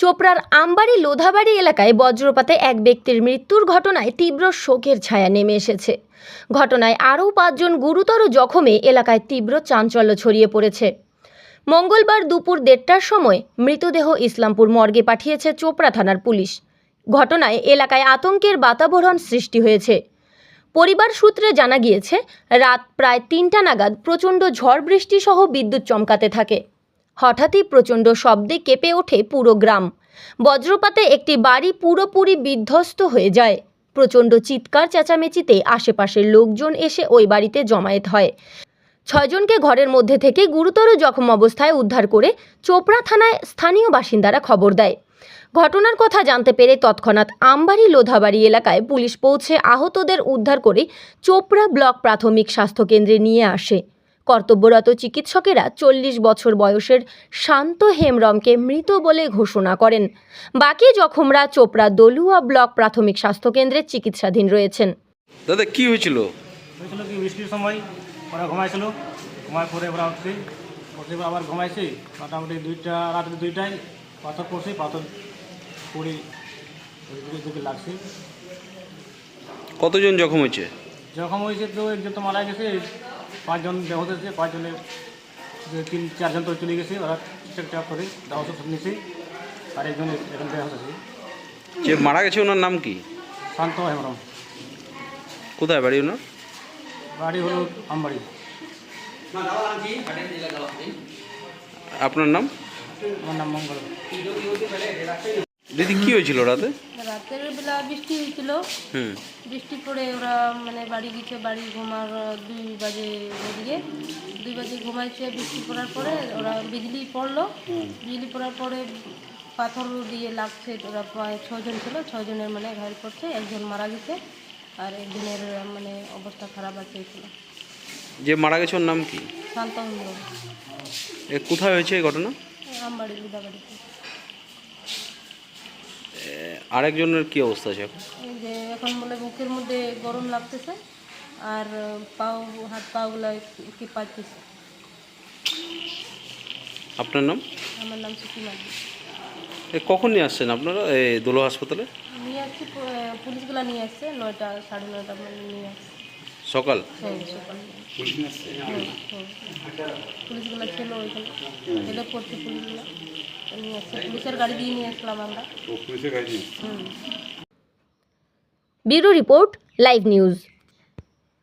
চোপড়ার আমবাড়ি লোধাবাড়ি এলাকায় বজ্রপাতে এক ব্যক্তির মৃত্যুর ঘটনায় তীব্র শোকের ছায়া নেমে এসেছে। ঘটনায় আরও পাঁচজন গুরুতর জখমে এলাকায় তীব্র চাঞ্চল্য ছড়িয়ে পড়েছে। মঙ্গলবার দুপুর দেড়টার সময় মৃতদেহ ইসলামপুর মর্গে পাঠিয়েছে চোপড়া থানার পুলিশ। ঘটনায় এলাকায় আতঙ্কের বাতাবরণ সৃষ্টি হয়েছে। পরিবার সূত্রে জানা গিয়েছে, রাত প্রায় তিনটা নাগাদ প্রচণ্ড ঝড় বৃষ্টি সহ বিদ্যুৎ চমকাতে থাকে। হঠাৎই প্রচণ্ড শব্দে কেঁপে ওঠে পুরো গ্রাম। বজ্রপাতে একটি বাড়ি পুরোপুরি বিধ্বস্ত হয়ে যায়। প্রচণ্ড চিৎকার চেঁচামেচিতে আশেপাশের লোকজন এসে ওই বাড়িতে জমায়েত হয়। ছয়জনকে ঘরের মধ্যে থেকে গুরুতর জখম অবস্থায় উদ্ধার করে চোপড়া থানায় স্থানীয় বাসিন্দারা খবর দেয়। ঘটনার কথা জানতে পেরে তৎক্ষণাৎ আমবাড়ি লোধাবাড়ি এলাকায় পুলিশ পৌঁছে আহতদের উদ্ধার করে চোপড়া ব্লক প্রাথমিক স্বাস্থ্যকেন্দ্রে নিয়ে আসে। কর্তব্যরত চিকিৎসকেরা চল্লিশ বছর বয়সের শান্ত হেমরমকে মৃত বলে ঘোষণা করেন। বাকি জখমরা চোপড়া দলুয়া ব্লক প্রাথমিক স্বাস্থ্যকেন্দ্রে চিকিৎসাধীন রয়েছেন। দাদা কি হয়েছিল? হয়েছিল কি? বৃষ্টির সময় ওরা ঘুমাইছিল। ঘুমায় পরে ওরা উঠছি। উঠে আবার ঘুমাইছি। মোটামুটি দুইটা রাত্রি দুইটায় পাথর পড়ছি। পাথর পড়ি দিকে লাগছে। কতজন জখম হয়েছে? যখন হয়েছে তো একজন তো মারা গেছে। পাঁচজন দেহ হয়েছে পাঁচজনের তিন চারজন তো চলে গেছে ওরা ঠিকঠাক করে দেওয়া ওষুধ নিয়েছে আর একজন এখন দেওয়া হয়েছে। যে মারা গেছে ওনার নাম কি? শান্ত হেমরম কোথায় বাড়ি ওনার? বাড়ি হলো আমবাড়ি। আপনার নাম? আমার নাম মঙ্গল। দিদি কি হয়েছিল রাতে? রাতের বেলা বৃষ্টি হয়েছিল। বৃষ্টি পড়ে ওরা মানে বাড়ি গেছে বাড়ি ঘুমার দুই বাজে ওদিকে। দুই বাজে ঘুমাইছে বৃষ্টি পড়ার পরে ওরা বিজলি পড়ল। বিজলি পড়ার পরে পাথর দিয়ে লাগছে ওরা প্রায় ছজন ছিল ছজনের মানে ঘায়ল পড়ছে একজন মারা গেছে আর একজনের মানে অবস্থা খারাপ আছে ছিল যে মারা গেছে ওর নাম কি? শান্ত এ কোথায় হয়েছে এই ঘটনা? আমবাড়ি বিদাবাড়িতে আরেকজনের কি অবস্থা আছে এই যে এখন বলে বুকের মধ্যে গরম লাগতেছে আর পাও হাত পাগুলো কি পাচ্ছে আপনার নাম? আমার নাম সুকি মাঝি এ কখন নিয়ে আসছেন আপনারা? এই দোলো হাসপাতালে? নিয়ে আসছি পুলিশগুলো পুলিশগুলা নিয়ে আসছে নয়টা সাড়ে নয়টা মানে নিয়ে আসছে। সকাল হ্যাঁ। ছিল ওইখানে হেলে পড়ছে পুলিশগুলো পুলিশের গাড়ি দিয়ে নিয়ে আসলাম আমরা হুম ব্যুরো রিপোর্ট লাইভ নিউজ